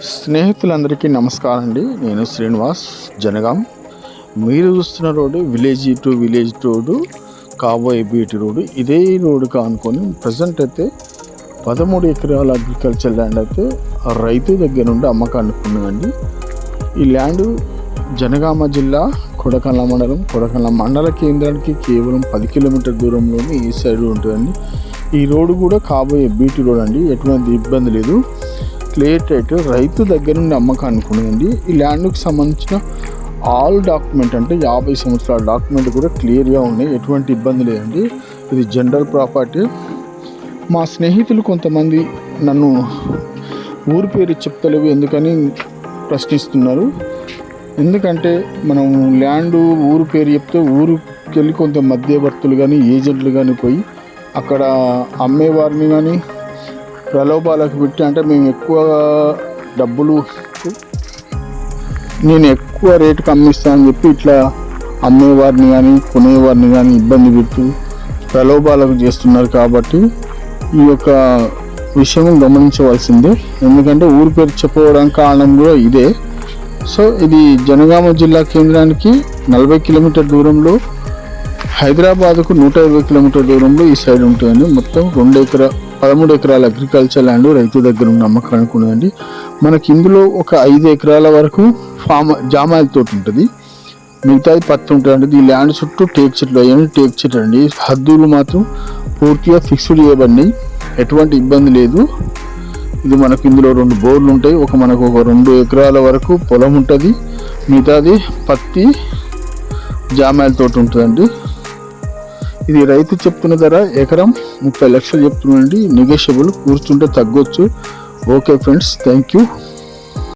స్నేహితులందరికీ నమస్కారం అండి. నేను శ్రీనివాస్ జనగాం. మీరు చూస్తున్న road village to village road కాబోయే బీటీ రోడ్డు. ఇదే రోడ్డు కానుకొని ప్రజెంట్ అయితే పదమూడు ఎకరాల అగ్రికల్చర్ ల్యాండ్ అయితే ఆ రైతు దగ్గర నుండి అమ్మకానికి ఉన్నదండి ఈ ల్యాండ్ జనగామ జిల్లా కొడకల్ల మండలం. కొడకల్ల మండల కేంద్రానికి కేవలం పది కిలోమీటర్ దూరంలోనే ఈ సైడ్ ఉంటుందండి. ఈ రోడ్డు కూడా కాబోయే బీటీ రోడ్ అండి. ఎటువంటి ఇబ్బంది లేదు. క్లియర్ టైట్ రైతు దగ్గర నుండి అమ్మకానికి ఈ ల్యాండ్కి సంబంధించిన ఆల్ డాక్యుమెంట్ అంటే యాభై సంవత్సరాల డాక్యుమెంట్ కూడా క్లియర్గా ఉన్నాయి. ఎటువంటి ఇబ్బంది లేదండి. ఇది జనరల్ ప్రాపర్టీ. మా స్నేహితులు కొంతమంది నన్ను ఊరి పేరు చెప్తలేవు ఎందుకని ప్రశ్నిస్తున్నారు. ఎందుకంటే మనం ల్యాండ్ ఊరు పేరు చెప్తే ఊరికి వెళ్ళి కొంత మధ్యవర్తులు కానీ ఏజెంట్లు కానీ పోయి అక్కడ అమ్మేవారిని కానీ ప్రలోభాలకు పెట్టి అంటే మేము ఎక్కువ డబ్బులు నేను ఎక్కువ రేటుకి అమ్మిస్తానని చెప్పి ఇట్లా అమ్మేవారిని కానీ కొనేవారిని కానీ ఇబ్బంది పెడుతూ ప్రలోభాలకు చేస్తున్నారు కాబట్టి ఈ యొక్క విషయం గమనించవలసిందే. ఎందుకంటే ఊరి పేరు చెప్పుకోవడానికి కారణం కూడా ఇదే. సో ఇది జనగామ జిల్లా కేంద్రానికి నలభై కిలోమీటర్ దూరంలో హైదరాబాద్కు నూట ఇరవై కిలోమీటర్ దూరంలో ఈ సైడ్ ఉంటుందండి మొత్తం రెండు ఎకరా పదమూడు ఎకరాల అగ్రికల్చర్ ల్యాండ్ రైతు దగ్గర ఉన్న అమ్మకానికి ఉన్నదండి మనకి ఇందులో ఒక ఐదు ఎకరాల వరకు ఫామ్ జామాయిల తోటి ఉంటుంది. మిగతాది పత్తి ఉంటుందండి ఈ ల్యాండ్ చుట్టూ టేక్ చెట్లు అయ్యండి టేక్ చెట్లు అండి. హద్దులు మాత్రం పూర్తిగా ఫిక్స్డ్ చేయబడినాయి. ఎటువంటి ఇబ్బంది లేదు. ఇది మనకు ఇందులో రెండు బోర్లు ఉంటాయి. ఒక మనకు ఒక రెండు ఎకరాల వరకు పొలం ఉంటుంది. మిగతాది పత్తి జామాయిల తోటి ఉంటుందండి ఇది రైతు చెప్తున్న ధర ఎకరం ముప్పై లక్షలు చెప్తున్నాండి నెగోషియబుల్ కూర్చుంటే తగ్గొచ్చు. Okay friends thank you